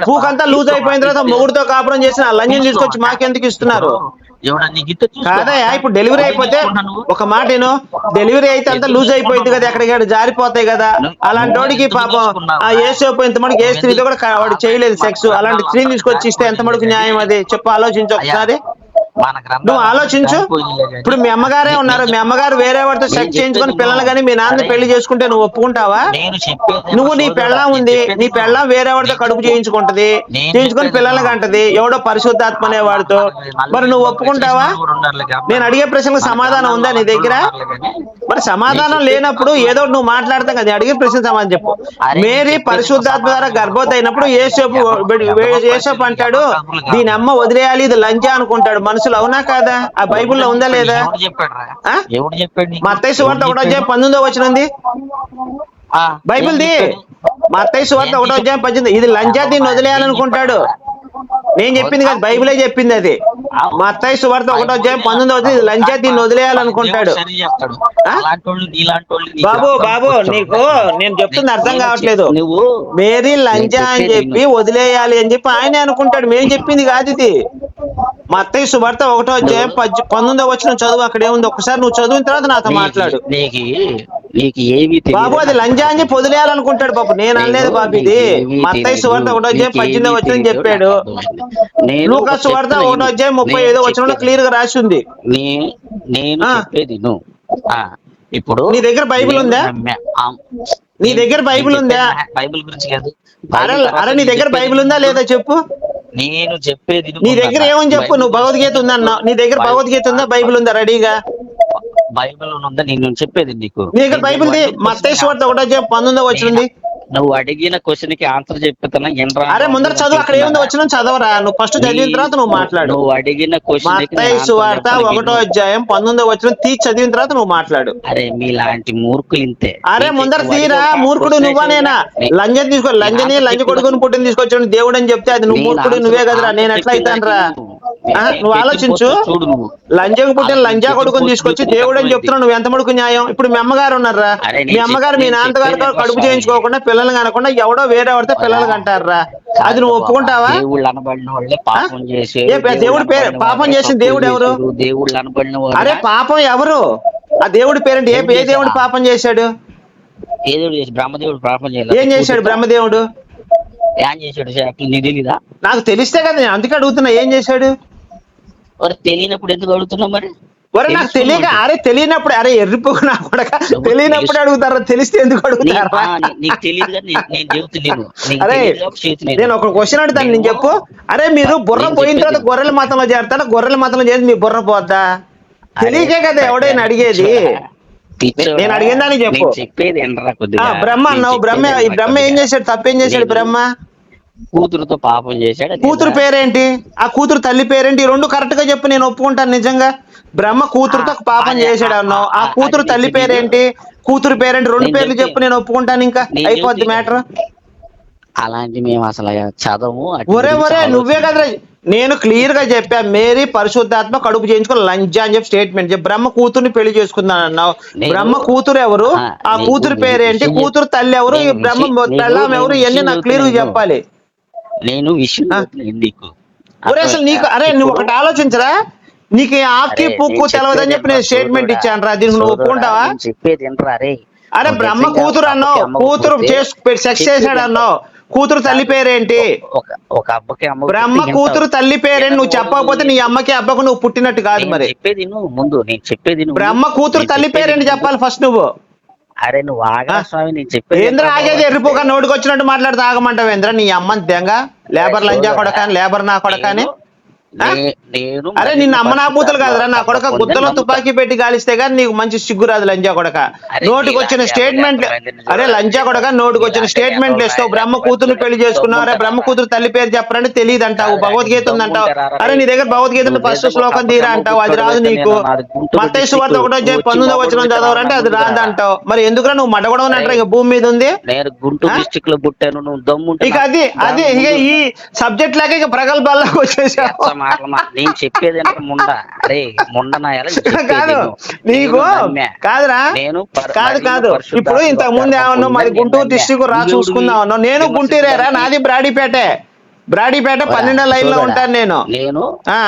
పూకంతా లూజ్ అయిపోయిన తర్వాత మొగుడుతో కాపురం చేసిన ఆ లంజని తీసుకొచ్చి మాకెందుకు ఇస్తున్నారు కాదయ్యా ఇప్పుడు డెలివరీ అయిపోతే. ఒక మాట ఏను డెలివరీ అయితే అంతా లూజ్ అయిపోయింది కదా ఎక్కడికి జారిపోతాయి కదా. అలాంటి వాడికి పాపం ఆ ఏసేపు ఇంత మటుకు ఏ స్త్రీతో కూడా వాడు చేయలేదు సెక్స్ అలాంటి స్త్రీని తీసుకొచ్చి ఇస్తే ఎంత మటుకు న్యాయం అది? చెప్పు ఆలోచించు ఒకసారి. నువ్వు ఆలోచించు. ఇప్పుడు మీ అమ్మగారే ఉన్నారు. మీ అమ్మగారు వేరే వాడితో సెక్స్ చేయించుకొని పిల్లలు కానీ మీ నాన్న పెళ్ళి చేసుకుంటే నువ్వు ఒప్పుకుంటావా? నువ్వు నీ పెళ్ళం ఉంది. నీ. పెళ్ళం వేరే వాడితో కడుపు చేయించుకుంటది. చేయించుకొని పిల్లలకి. అంటది ఎవడో పరిశుద్ధాత్మ అనే వాడితో. మరి నువ్వు ఒప్పుకుంటావా? నేను అడిగే ప్రశ్నకు సమాధానం ఉందా నీ దగ్గర? మరి సమాధానం లేనప్పుడు ఏదో నువ్వు మాట్లాడతాం కదా. అడిగే ప్రశ్న సమాధానం చెప్పు. మేరీ పరిశుద్ధాత్మ ద్వారా గర్భవతి అయినప్పుడు ఏసేపు ఏసేపు అంటాడు దీని అమ్మ వదిలేయాలి ఇది లంజా అనుకుంటాడు. మనసులో అవునా కాదా? ఆ బైబిల్లో ఉందా లేదా?
ఎవడు చెప్పాడు?
మా అత్తయ్య సువార్త ఒకటో అధ్యాయం? పంతొమ్మిదో వచ్చినంది
ఆ,
బైబిల్ ది
ఏం చెప్పాడు?
మా అత్తయ్య సువార్త ఒకటో అధ్యాయం పద్దెనిమిది ఇది దీన్ని వదిలేయాలనుకుంటాడు. నేను చెప్పింది కాదు బైబిలే చెప్పింది అది. మా అత్తయ్య సువార్త ఒకటో అధ్యాయం పంతొమ్మిదో లంజా దీన్ని వదిలేయాలనుకుంటాడు. బాబు బాబు. నీకు నేను చెప్తుంది అర్థం కావట్లేదు.
నువ్వు
మేరీ లంజా అని చెప్పి వదిలేయాలి అని చెప్పి ఆయనే అనుకుంటాడు. మేము చెప్పింది కాదు ఇది. మా అత్తయ్య సువార్త ఒకటో అధ్యాయం పంతొమ్మిదో వచ్చిన చదువు అక్కడ ఏముంది? ఒకసారి నువ్వు చదివిన తర్వాత నాతో మాట్లాడు.
నీకు ఏమీ
బాబు అది లంజా అని చెప్పి వదిలేయాలనుకుంటాడు బాబు. నేను అనలేదు బాబు ఇది. మత్తయి సువార్త ఒకటో అధ్యాయం పద్దెనిమిది వచ్చిన చెప్పాడు. లూకా సువార్త ఒకటో అధ్యాయం ముప్పై ఐదో వచ్చిన క్లియర్గా రాసి ఉంది.
నే- నేను. చెప్పేది ఇప్పుడు
నీ దగ్గర బైబిల్ ఉందా? నీ దగ్గర బైబిల్ ఉందా?
బైబిల్ గురించి కాదు.
అరే నీ దగ్గర బైబిల్ ఉందా లేదా చెప్పు?
నేను చెప్పేది
నీ దగ్గర. ఏమని చెప్పు? నువ్వు భగవద్గీత ఉందా అన్నావు నీ దగ్గర భగవద్గీత ఉందా? బైబిల్ ఉందా? రెడీగా?
బైబిల్ ఉందా నేను చెప్పేది నీకు.
నీ దగ్గర బైబిల్ ఒకటో పంతొమ్మిదో వచ్చింది
నువ్వు అడిగిన క్వశ్చన్కి ఆన్సర్ చెప్తున్నా
అరే ముందర చదువు అక్కడ ఏముందో వచ్చిన చదవరా? నువ్వు ఫస్ట్ చదివిన తర్వాత నువ్వు మాట్లాడు.
నువ్వు అడిగిన క్వశ్చన్
సువార్త ఒకటో అధ్యాయం పంతొమ్మిదో వచ్చిన తీ చదివిన తర్వాత నువ్వు మాట్లాడు.
అరే మీలాంటి మూర్ఖులు ఇంతే.
అరే
నీకు
ముందర తీరా మూర్ఖుడు నువ్వా నేనా? లంజని తీసుకో లంజని లంజ కొడుకుని పుట్టిన తీసుకొచ్చాడు దేవుడు అని చెప్తే అది నువ్వు మూర్ఖుడు నువ్వే కదరా నేను ఎట్లా అవుతాను రా నువ్వు ఆలోచించు. లంజకు పుట్టిన లంజా కొడుకుని తీసుకొచ్చి దేవుడు అని. చెప్తున్నావు నువ్వు ఎంత మడుకు న్యాయం? ఇప్పుడు మీ అమ్మగారు ఉన్నారా మీ అమ్మగారు మీ
చెప్పేది-
నాన్నగారు
చెప్పేది
కడుపు. చేయించుకోకుండా పిల్లలు కనకుండా ఎవడో వేరే వాడితే పిల్లలు కంటారా అది నువ్వు ఒప్పుకుంటావా? దేవుడి పేరు పాపం చేసిన దేవుడు ఎవరు? అరే పాపం ఎవరు? ఆ దేవుడి పేరెంట్? ఏ ఏ దేవుడు పాపం చేశాడు?
ఏ దేవుడు చేసి బ్రహ్మదేవుడు పాపం చేయలేదు.
ఏం చేశాడు బ్రహ్మదేవుడు?
ఏం చేశాడు అసలు నీకు తెలీదా?
నాకు తెలిస్తే కదా నేను అందుకే అడుగుతున్నా ఏం చేశాడు?
మరి తెలియనప్పుడు ఎందుకు అడుగుతున్నావు మరి?
ఒరే నాకు తెలియక అరే తెలియనప్పుడు అరే ఎర్రిపోకు నా కొడక.
నువ్వు
తెలియనప్పుడు. అడుగుతారా? తెలిస్తే ఎందుకు అడుగుతారా?
నీకు తెలియదు నేను చెబుతున్నాను
అరే. నేను ఒక క్వశ్చన్ అడుగుతాను నేను చెప్పు. అరే మీరు బుర్ర పోయిన తర్వాత గొర్రెల మతంలో చేరతారా? గొర్రెల మతంలో చేసి మీ బుర్ర పోద్దా? తెలియకే కదా ఎవడైనా అడిగేది. నేను అడిగిన దానికి చెప్పు.
చెప్పేది
బ్రహ్మ
నేను
అన్నావు బ్రహ్మ ఈ బ్రహ్మ ఏం. చేశాడు? తప్పేం చేశాడు బ్రహ్మ?
కూతురుతో పాపం చేశాడు
కూతురు. పేరేంటి? ఆ కూతురు తల్లి పేరేంటి? రెండు కరెక్ట్గా చెప్పు నేను ఒప్పుకుంటాను నిజంగా. బ్రహ్మ కూతురుతో పాపం చేశాడు అన్నావు ఆ కూతురు తల్లి పేరేంటి? కూతురు పేరేంటి? రెండు పేర్లు చెప్పు నేను ఒప్పుకుంటాను ఇంకా. అయిపోద్ది మ్యాటర్
అలాంటి మేము అసలు చదవము
ఒరే ఒరే. నువ్వే కదరా. నేను క్లియర్గా చెప్పా మేరీ పరిశుద్ధాత్మ కడుపు చేయించుకుని లంజా అని చెప్పి స్టేట్మెంట్ చెప్పి బ్రహ్మ కూతుర్ని పెళ్ళి చేసుకుందాను అన్నావు
నేను-
బ్రహ్మ కూతురు ఎవరు?
ఆ,
కూతురు పేరేంటి? కూతురు తల్లి ఎవరు? బ్రహ్మ
నేను
ఎవరు? ఇవన్నీ నాకు
క్లియర్గా.
చెప్పాలి.
నేను
అసలు నీకు అరే నువ్వు ఒకటి ఆలోచించరా? నీకు ఆకి పుక్కు తెలవదని చెప్పి నేను స్టేట్మెంట్ ఇచ్చాను రా దీనికి నువ్వు ఒప్పుకుంటావా?
చెప్పేది అరే.
బ్రహ్మ కూతురు అన్నావు. కూతురు చేసి సెక్స్ చేశాడు? అన్నావు. కూతురు తల్లి పేరేంటి?
ఒక అబ్బకి అమ్మ
బ్రహ్మ కూతురు తల్లి పేరేంటి? నువ్వు చెప్పకపోతే నీ అమ్మకి అబ్బకు నువ్వు పుట్టినట్టు కాదు మరి.
చెప్పేది నువ్వు ముందు నేను చెప్పేది
బ్రహ్మ కూతురు తల్లి పేరేంటి. చెప్పాలి ఫస్ట్ నువ్వు?
అరే నువ్వు ఆగా స్వామి నేను చెప్పేది
ఏంద్ర
ఏంట్రా
ఆగేది? ఎర్రిపోక నోటికి వచ్చినట్టు మాట్లాడితే ఆగమంటావు ఏంద్ర నీ అమ్మని దెంగ? లేబర్ లంజా కొడకాని లేబర్ నా కొడకాని?
నేను
అరే నిన్న అమ్మ నా బూతులు కాదురా. నా కొడక గుద్దలో. తుపాకీ పెట్టి గాలిస్తే గానీ నీకు మంచి సిగ్గు రాదు లంజా కొడక. నోటికి వచ్చిన స్టేట్మెంట్ అరే లంజా కొడక నోటికి వచ్చిన స్టేట్మెంట్లు ఇస్తావు బ్రహ్మ కూతురు పెళ్ళి చేసుకున్నావు అరే బ్రహ్మ కూతురు తల్లి పేరు చెప్పరంటే తెలియదు అంటావు భగవద్గీత ఉంది అంటావు. అరే నీ దగ్గర భగవద్గీత ఫస్ట్ శ్లోకం తీరా అంటావు. అది రాదు నీకు. మత్తయి సువార్త ఒకటో చెప్పి పంతొమ్మిదో వచ్చిన చదవరంటే అది రాదు అంటావు మరి ఎందుకురా నువ్వు మడగడం అంటారు ఇక భూమి మీద ఉంది?
నేను గుంటూరు
ఆ?
డిస్ట్రిక్ట్లో పుట్టాను నువ్వు దమ్ముంటే
ఇక అది అది ఇక ఈ సబ్జెక్ట్ లాగా ఇక ప్రగల్భాల్లోకి వచ్చేసావు
మాటలు నేను చెప్పేది ఏంటో ముండ. అరే ముండ నాయాల
కాదు. నీకు కాదురా.
నేను
కాదు కాదు. ఇప్పుడు ఇంతకు ముందు ఏమన్నా
పొందని
గుంటూరు. డిస్టిక్ రా చూసుకుందాం నేను గుంటూరేరా. నాది బ్రాడీపేటే. బ్రాడీపేట పన్నెండో
లైన్లో
ఉంటాను నేను.
నేను
ఆ.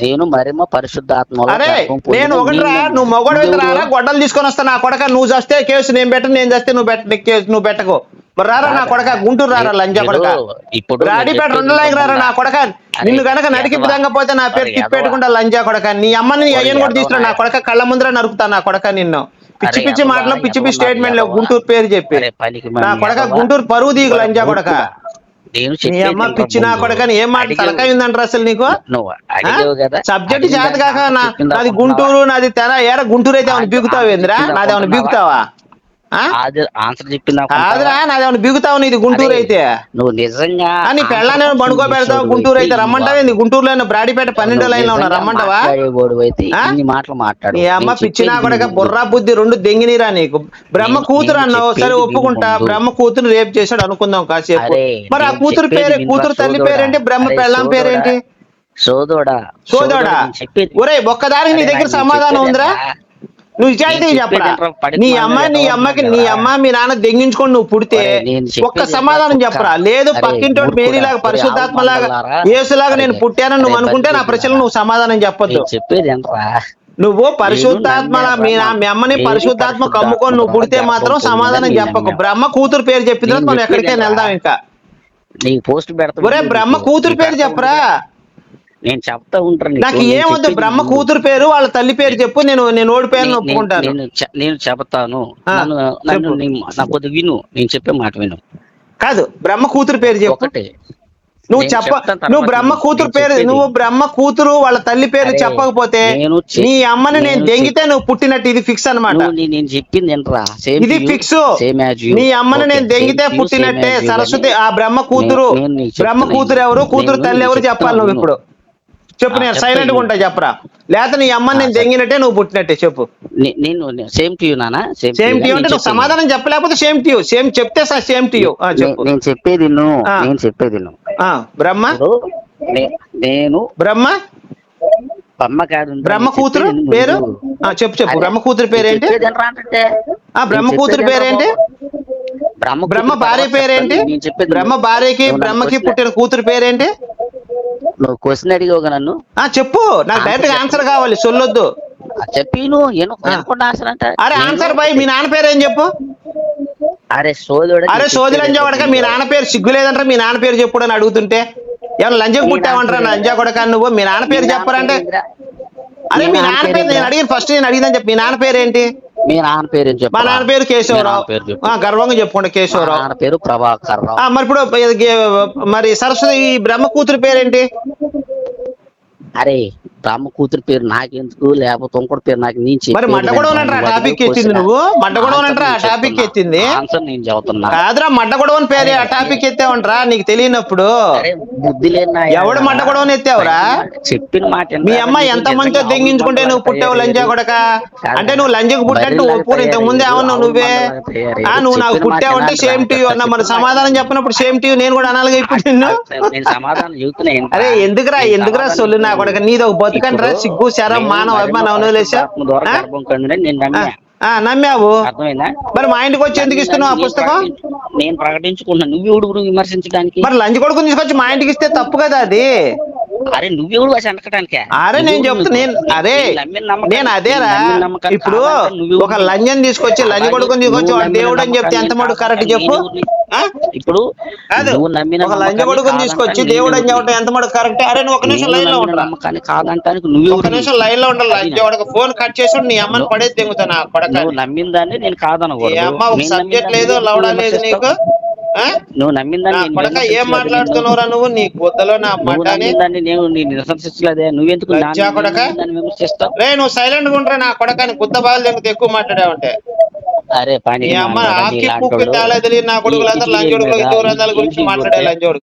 నేను మరేమో పరిశుద్ధాత్మ
అరే నేను ఒకటి రా నువ్వు మొగడు రారా? గొడ్డలు తీసుకొని వస్తా నా కొడక నువ్వు చస్తే కేసు నేను పెట్టను నేను చస్తే నువ్వు పెట్ట కేసు నువ్వు పెట్టకు. మరి రారా నా కొడక? గుంటూరు రారా లంజా కొడక?
ఇప్పుడు
రాడిపేట రెండు లైన్ రారా నా కొడక? నిన్ను గనక నరికి విధంగా పోతే నా పేరు తిప్పెట్టుకుంటా లంజా కొడక. నీ అమ్మని అయ్యని కూడా తీసుకురా నా కొడక కళ్ళ ముందర నరుకుతా నా కొడక నిన్ను. పిచ్చి పిచ్చి మాటలు పిచ్చి పిచ్చి స్టేట్మెంట్
ఎదవా.
గుంటూరు పేరు చెప్పి. నా కొడక. గుంటూరు పరువు దీగు లంజా కొడక.
నేను
అమ్మ
ఏంట్రా
పిచ్చి నా
ముందు?
కొడక ఏం మాట ఉందంటారు అసలు నీకు
నువ్వు అడిగావు కదా
సబ్జెక్ట్ చేత కాక నాది? గుంటూరు నాది తెర ఏడ గుంటూరు అయితే ఏమైనా బిగుతావు ఏందిరా నాది
అనుకున్నావా?
బిగుతావా
ఆన్సర్
ఏమైనా బిగుతావు నీది గుంటూరు అయితే?
నువ్వు నిజంగా
నీ పెళ్ళాన్ని బండుకో పెడతావు గుంటూరు అయితే రమ్మంటావే నీ గుంటూరులో బ్రాడీపేట పన్నెండో లైన్లో ఉన్నా రమ్మంటావా?
మాటలు మాట్లాడు.
నీ అమ్మ
నేను
పిచ్చి నా
చెప్పేది
కొడక
విను.
బుర్రా బుద్ధి రెండు దెంగినీరా నీకు. బ్రహ్మ కూతురు
నేను
అన్నావు సరే ఒప్పుకుంటా. బ్రహ్మ కూతురు రేపు చేశాడు అనుకుందాం కాసేపు. మరి ఆ కూతురు పేరు కూతురు తల్లి? పేరేంటి? బ్రహ్మ పెళ్ళాం? పేరేంటి?
సోదోడా
సోదోడా. ఒరే ఒక్కదానికి నీ దగ్గర సమాధానం ఉందిరా? నువ్వు నిజాయితీ చెప్పరా? నీ అమ్మ నీ అమ్మకి నీ. అమ్మ మీ నాన్న దెంగించుకొని నువ్వు పుడితే ఒక్క సమాధానం? చెప్పరా? లేదు పక్కింటోడు మేరీలాగా పరిశుద్ధాత్మలాగా? యేసులాగా నేను పుట్టానని నువ్వు అనుకుంటే నా. ప్రశ్నలు నువ్వు సమాధానం చెప్పొద్దు.
చెప్పేది
నువ్వు పరిశుద్ధాత్మ మీ అమ్మని పరిశుద్ధాత్మ కమ్ముకొని నువ్వు పుడితే మాత్రం సమాధానం చెప్పకు. బ్రహ్మ కూతురు పేరు చెప్పిన మనం ఎక్కడికైనా వెళ్దాం ఇంకా.
పోస్ట్ పెడతా
ఒరే బ్రహ్మ కూతురు పేరు చెప్పరా?
నేను చెప్తా ఉంటాను నీకు.
ఏమొద్దు బ్రహ్మ. కూతురు పేరు వాళ్ళ తల్లి పేరు చెప్పు నేను నేను ఓడిపోయాను
నేను-
ఒప్పుకుంటాను.
నేను చెప్తాను. నీ- కొద్దిగా విను. నేను చెప్పే మాట విను.
కాదు బ్రహ్మ కూతురు పేరు చెప్పు.
ఒకటే.
నువ్వు చెప్ప నువ్వు బ్రహ్మ కూతురు పేరు. నువ్వు బ్రహ్మ కూతురు వాళ్ళ తల్లి పేరు చెప్పకపోతే నీ అమ్మని నేను దెంగితే నువ్వు పుట్టినట్టు. ఇది ఫిక్స్
నీ- నేను చెప్పింది
ఇది ఫిక్స్. నీ అమ్మని నేను దెంగితే పుట్టినట్టే సరస్వతి ఆ బ్రహ్మ కూతురు బ్రహ్మ. కూతురు ఎవరు? కూతురు తల్లి ఎవరు చెప్పాలి నువ్వు ఇప్పుడు. చెప్పు నేను
సైలెంట్గా.
ఉంటా చెప్పరా. లేకపోతే నీ అమ్మని నేను
సరే.
దెంగినట్టే నువ్వు పుట్టినట్టే చెప్పు.
నేను సేమ్ టు యూ నానా? సేమ్
సేమ్ టు అంటే నువ్వు సమాధానం చెప్పలేకపోతే సేమ్ టు సేమ్ చెప్తే సేమ్ టు చెప్పు.
నేను చెప్పేది. నేను చెప్పేది
బ్రహ్మ?
నేను
బ్రహ్మ?
బ్రహ్మ కాదు.
బ్రహ్మ కూతురు. పేరు? చెప్పు చెప్పు. బ్రహ్మ కూతురు పేరేంటి? బ్రహ్మ కూతురు పేరేంటి?
బ్రహ్మ
బ్రహ్మ భార్య పేరేంటి? బ్రహ్మ. భార్యకి బ్రహ్మకి పుట్టిన కూతురు పేరేంటి?
నువ్వు క్వశ్చన్ అడిగావు నన్ను?
ఆ చెప్పు. నాకు డైరెక్ట్. ఆన్సర్ కావాలి. సొల్లొద్దు.
చెప్పి నువ్వు. ఆన్సర్ అంటే.
అరే ఆన్సర్ బాయ్ మీ నాన్న పేరు ఏం చెప్పు?
అరే సోదరుడు
అరే సోది లంజా మీ నాన్న పేరు సిగ్గు మీ నాన్న పేరు చెప్పుడు అని అడుగుతుంటే ఏమన్నా లంజకు పుట్టావంటారా లంజా కొడక నువ్వు? మీ నాన్న పేరు చెప్పరంటే అరే మీ నాన్న పేరు నేను అడిగిన ఫస్ట్ నేను అడిగిందని చెప్పి. మీ నాన్న పేరు ఏంటి
మీ నాన్న పేరు ఏం చెప్పు
మా నాన్న పేరు కేశవరావు.
పేరు చెప్పు.
గర్వంగా చెప్పుకోండి కేశవరావు.
నాన్న పేరు ప్రభాకర్ రావు.
మరి ఇప్పుడు మరి సరస్వతి ఈ బ్రహ్మ కూతురు పేరేంటి?
అరే బ్రహ్మ కూతురు పేరు నాకెందుకు లేకపోతే ఇంకోటి పేరు నాకు నేను
మరి
విను.
టాపిక్ ఎత్తింది నువ్వు అంటారా
నేను
టాపిక్. ఎత్తింది
ఆన్సర్ నేను చెబుతున్నా
కాదురా మడ్డగొడవని పేరు ఆ టాపిక్ ఎత్తావంటరా నీకు తెలియనప్పుడు
బుద్ధి లేని.
ఎవడు మడ్డగొడవని ఎత్తావురా?
చెప్పిన మాట
మీ? అమ్మ ఎంత మంచిగా
అవును
తెంగించుకుంటే నువ్వు పుట్టావు లంజా. కొడక. అంటే నువ్వు లంజకు పుట్టినట్టు
బర్రెలాగా
ఒప్పు ఇంతకు ముందే. అవును నువ్వే ఆ నువ్వు నాకు
మాట
పుట్టావంటే? సేమ్ టీ అన్న
చెప్పిన
సమాధానం
మాట
చెప్పినప్పుడు సేమ్ టీ నేను కూడా అనాలిగా ఇప్పుడు నిన్ను? అరే ఎందుకురా ఎందుకురా సొల్లు నా కొడక నీది ఒక
ఇప్పుడు
సిగ్గు శరం మానవ అభిమానం లేసా నమ్మావు మరి మా ఇంటికి వచ్చి ఎందుకు ఇస్తున్నావు ఆ పుస్తకం?
నేను ప్రకటించుకున్నా నువ్వు విమర్శించడానికి?
మరి లంచ్ కొడుకుని తీసుకొచ్చి మా ఇంటికి ఇస్తే తప్పు కదా అది?
అరే వచ్చి అనకటానికి?
అరే నేను చెప్తా నేను అరే నేను అదేరా. ఇప్పుడు ఒక లంజం తీసుకొచ్చి లంజ కొడుకుని తీసుకొచ్చి వాడు దేవుడు అని చెప్తే ఎంత మటుకు కరెక్ట్ చెప్పు?
ఇప్పుడు నువ్వు
ఒక లంజ కొడుకుని తీసుకొచ్చి దేవుడు అని చెప్పడం ఎంత మటుకు కరెక్ట్ అరే నువ్వు ఒక నిమిషం లైన్లో
నమ్మకాన్ని కాదంటానికి నువ్వు
ఒక నిమిషం లైన్లో ఉండాలి లంజ ఫోన్ కట్ చేసి నీ అమ్మని పడేది తెంగుతాను ఆ కొడక
నువ్వు నమ్మిన దాన్ని నేను కాదనకూడదు.
అమ్మ ఒక సబ్జెక్ట్ లేదు
నువ్వు
లేదు నీకు?
నువ్వు నమ్మిన
నా
దాన్ని నేను
కొడక ఏం. మాట్లాడుతున్నావురా నువ్వు? నీ గుద్దలో నా
దాన్ని నేను నిరసనలేదే నువ్వెందుకు
రే నువ్వు సైలెంట్గా ఉంటారా నా కొడకాని గుద్ద బాలు తెంగితే ఎక్కువ మాట్లాడావంటే?
అరే పని
నీ అమ్మ ఆకి తేలేదు నా కొడుకులందరూ గ్రంథాల గురించి మాట్లాడే లంచోడు